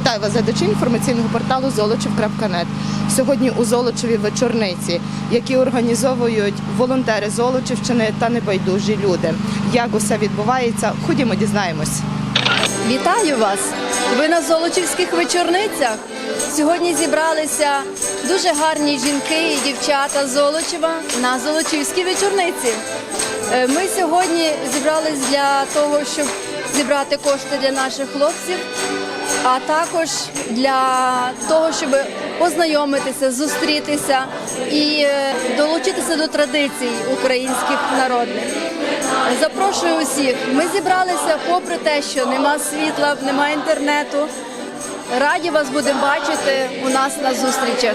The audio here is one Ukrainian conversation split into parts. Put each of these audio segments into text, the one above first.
Вітаю вас, глядачі інформаційного порталу Золочів.нет. Сьогодні у Золочеві вечорниці, які організовують волонтери Золочівщини та небайдужі люди. Як усе відбувається, ходімо дізнаємось. Вітаю вас! Ви на Золочівських вечорницях. Сьогодні зібралися дуже гарні жінки і дівчата Золочева на Золочівській вечорниці. Е, Ми сьогодні зібрались для того, щоб зібрати кошти для наших хлопців, а також для того, щоб познайомитися, зустрітися і е, долучитися до традицій українських народних. Запрошую усіх. Ми зібралися попри те, що нема світла, нема інтернету. Раді вас будемо бачити у нас на зустрічах.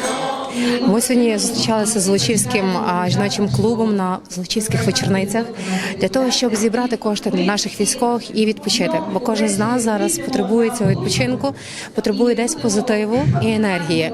Ми сьогодні зустрічалися з Золочівським жіночим клубом на Золочівських вечорницях для того, щоб зібрати кошти для наших військових і відпочити. Бо кожен з нас зараз потребує цього відпочинку, потребує десь позитиву і енергії.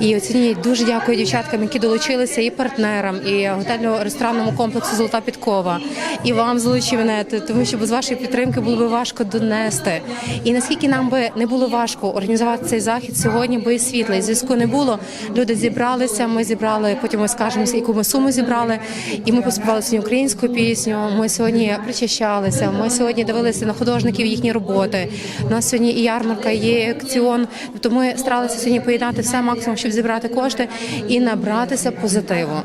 І сьогодні дуже дякую дівчаткам, які долучилися, і партнерам, і готельно-ресторанному комплексу Золота Підкова, і вам Золочівнет, тому що без вашої підтримки було би важко донести. І наскільки нам би не було важко організувати цей захід сьогодні, бо і світла, і зв'язку не було. Люди зібралися. Ми зібрали, потім ми скажемо, яку ми суму зібрали. І ми поспівали сьогодні українську пісню. Ми сьогодні причащалися. Ми сьогодні дивилися на художників їхні роботи. У нас сьогодні і ярмарка, є акціон. Тобто ми старалися сьогодні поєднати все максимум, щоб зібрати кошти і набратися позитиву.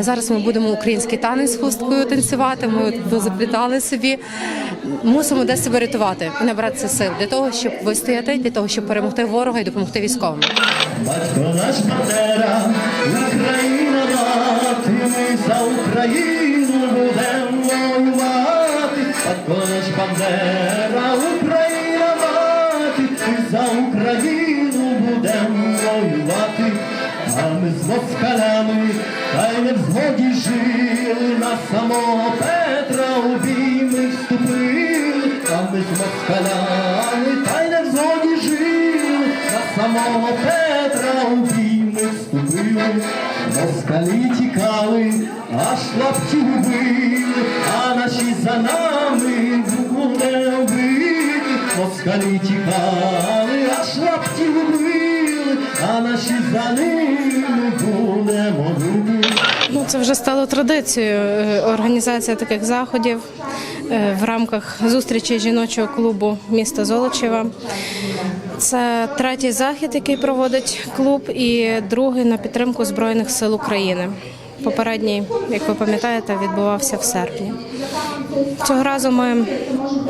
Зараз ми будемо український танець з хусткою танцювати. Ми заплітали собі. Мусимо десь себе рятувати і набратися сил для того, щоб вистояти, для того, щоб перемогти ворога і допомогти військовим. Батько наш Бандера, Україна мати, ми за Україну будемо воювати. Батько наш Бандера, Україна мати, ми за Україну будемо воювати. А ми з москалями, та й не в згоді жили, на самого Петра у бій вступили. А ми з москалями, та й не в згоді жили, на самого Петра у бій ми вступили, москалі тікали, аж лапті били, а наші за нами буде вбили, москалі тікали, аж лапті били, а наші за ними. Ну, це вже стало традицією е, організація таких заходів е, в рамках зустрічі жіночого клубу міста Золочева. Це третій захід, який проводить клуб, і другий на підтримку Збройних сил України. Попередній, як ви пам'ятаєте, відбувався в серпні. Цього разу ми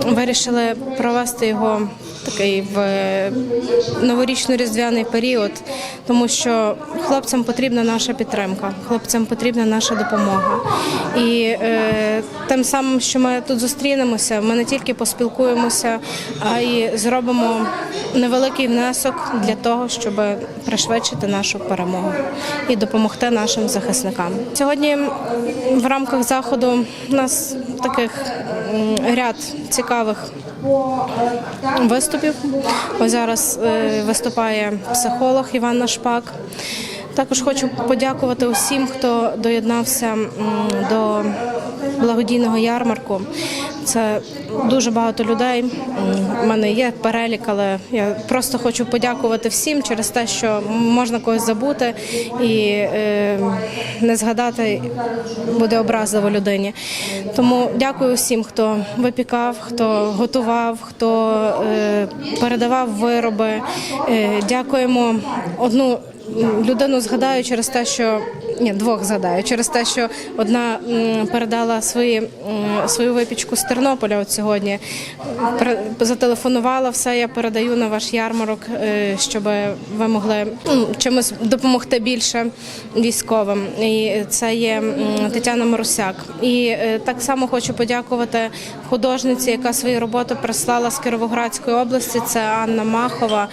вирішили провести його такий в новорічно-різдвяний період, тому що хлопцям потрібна наша підтримка, хлопцям потрібна наша допомога. І е, тим самим, що ми тут зустрінемося, ми не тільки поспілкуємося, а й зробимо невеликий внесок для того, щоб пришвидшити нашу перемогу і допомогти нашим захисникам. Сьогодні в рамках заходу нас таких ряд цікавих виступів. Ось зараз е, виступає психолог Іванна Шпак. Також хочу подякувати усім, хто доєднався до благодійного ярмарку. Це дуже багато людей. У мене є перелік, але я просто хочу подякувати всім через те, що можна когось забути і е, не згадати буде образливо людині. Тому дякую всім, хто випікав, хто готував, хто е, передавав вироби. Е, дякуємо одну людину згадаю через те, що ні, двох згадаю через те, що одна передала свої свою випічку з Тернополя. От сьогодні зателефонувала все. Я передаю на ваш ярмарок, е, щоб ви могли чимось допомогти більше військовим. І це є Тетяна Марусяк. І е, так само хочу подякувати художниці, яка свою роботу прислала з Кіровоградської області. Це Анна Махова.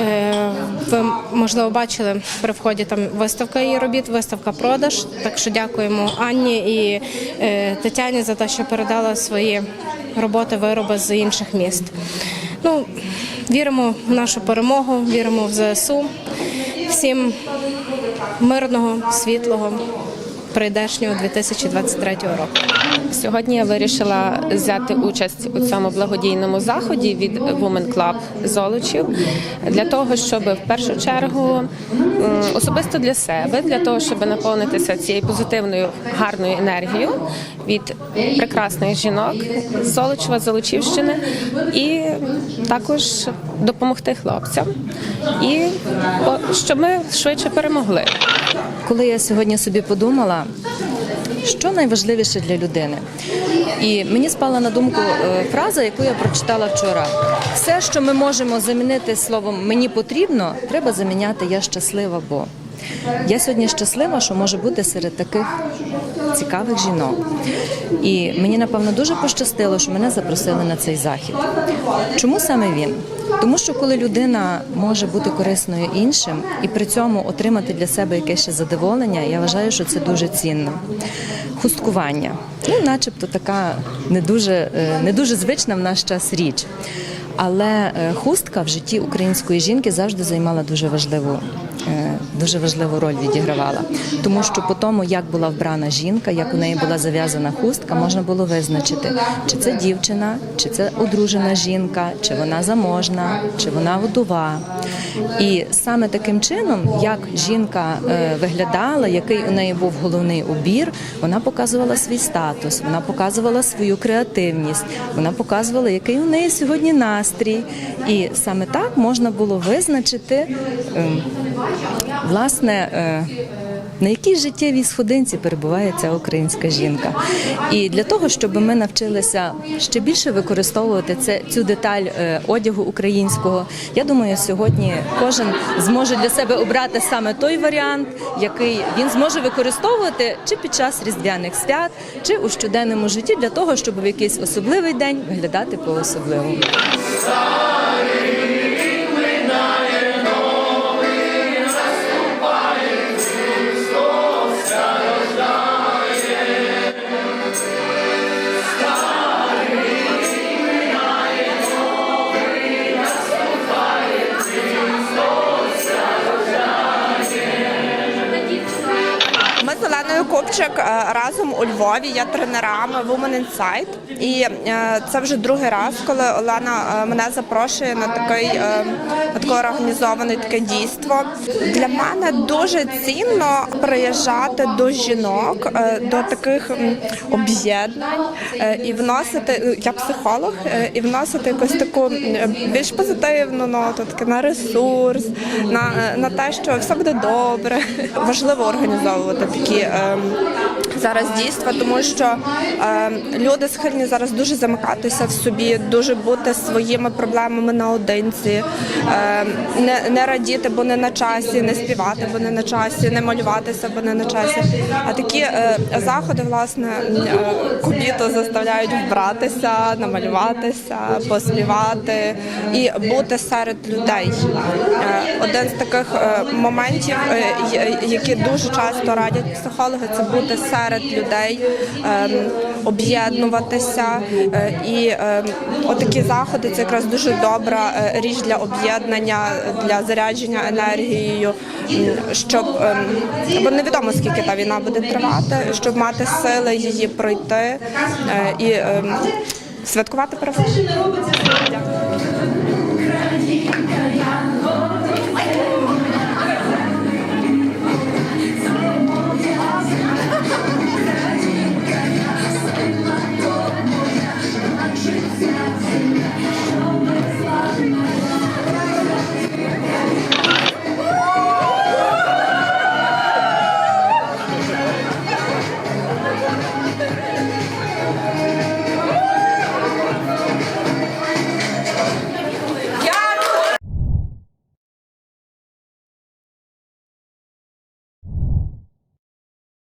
Е, Ви можливо бачили при вході там виставка її робіт, виставка продаж. Так що дякуємо Анні і е, Тетяні за те, що передала свої роботи, вироби з інших міст. Ну, віримо в нашу перемогу, віримо в ЗСУ. Всім мирного, світлого, прийдешнього 2023 року. Сьогодні я вирішила взяти участь у цьому благодійному заході від Women Club Золочів для того, щоб в першу чергу особисто для себе, для того, щоб наповнитися цією позитивною гарною енергією від прекрасних жінок Золочева, Золочівщини, і також допомогти хлопцям, і щоб ми швидше перемогли. Коли я сьогодні собі подумала, що найважливіше для людини, і мені спала на думку е, фраза, яку я прочитала вчора. Все, що ми можемо замінити словом мені потрібно, треба заміняти я щаслива, бо я сьогодні щаслива, що може бути серед таких цікавих жінок. І мені напевно дуже пощастило, що мене запросили на цей захід. Чому саме він? Тому що коли людина може бути корисною іншим і при цьому отримати для себе якесь ще задоволення, я вважаю, що це дуже цінно. Хусткування, ну, начебто, така не дуже, е, не дуже звична в наш час річ. Але е, хустка в житті української жінки завжди займала дуже важливу, дуже важливу роль відігравала. Тому що по тому, як була вбрана жінка, як у неї була зав'язана хустка, можна було визначити, чи це дівчина, чи це одружена жінка, чи вона заможна, чи вона вдова. І саме таким чином, як жінка е, виглядала, який у неї був головний убір, вона показувала свій статус, вона показувала свою креативність, вона показувала, який у неї сьогодні настрій. І саме так можна було визначити ем, власне. е, на якій життєвій сходинці перебуває ця українська жінка? І для того, щоб ми навчилися ще більше використовувати це, цю деталь е, одягу українського, я думаю, сьогодні кожен зможе для себе обрати саме той варіант, який він зможе використовувати чи під час різдвяних свят, чи у щоденному житті для того, щоб в якийсь особливий день виглядати по-особливому. Ми Купчик е, разом у Львові є тренерами Women Insight. І е, це вже другий раз, коли Олена е, мене запрошує на такий на таке організоване таке дійство. Для мене дуже цінно приїжджати до жінок, до таких об'єднань і вносити. ну, Я психолог, і вносити якусь таку більш позитивну ноту, таке на ресурс, на, на те, що все буде добре. Важливо організовувати такі е, зараз дійства, тому що е, люди схильні зараз дуже замикатися в собі, дуже бути своїми проблемами наодинці, е, не, не радіти, бо не на часі, не співати, бо не на часі, не малюватися, бо не на часі. А такі е, заходи, власне, е, кобіту заставляють вбратися, намалюватися, поспівати і бути серед людей. Е, Один з таких е, моментів, е, які дуже часто радять психологи, це бути серед людей, ем, об'єднуватися. Е, І ем, отакі заходи це якраз дуже добра е, річ для об'єднання, для зарядження енергією, щоб ем, бо невідомо скільки та війна буде тривати, щоб мати сили її пройти е, і святкувати перемогу.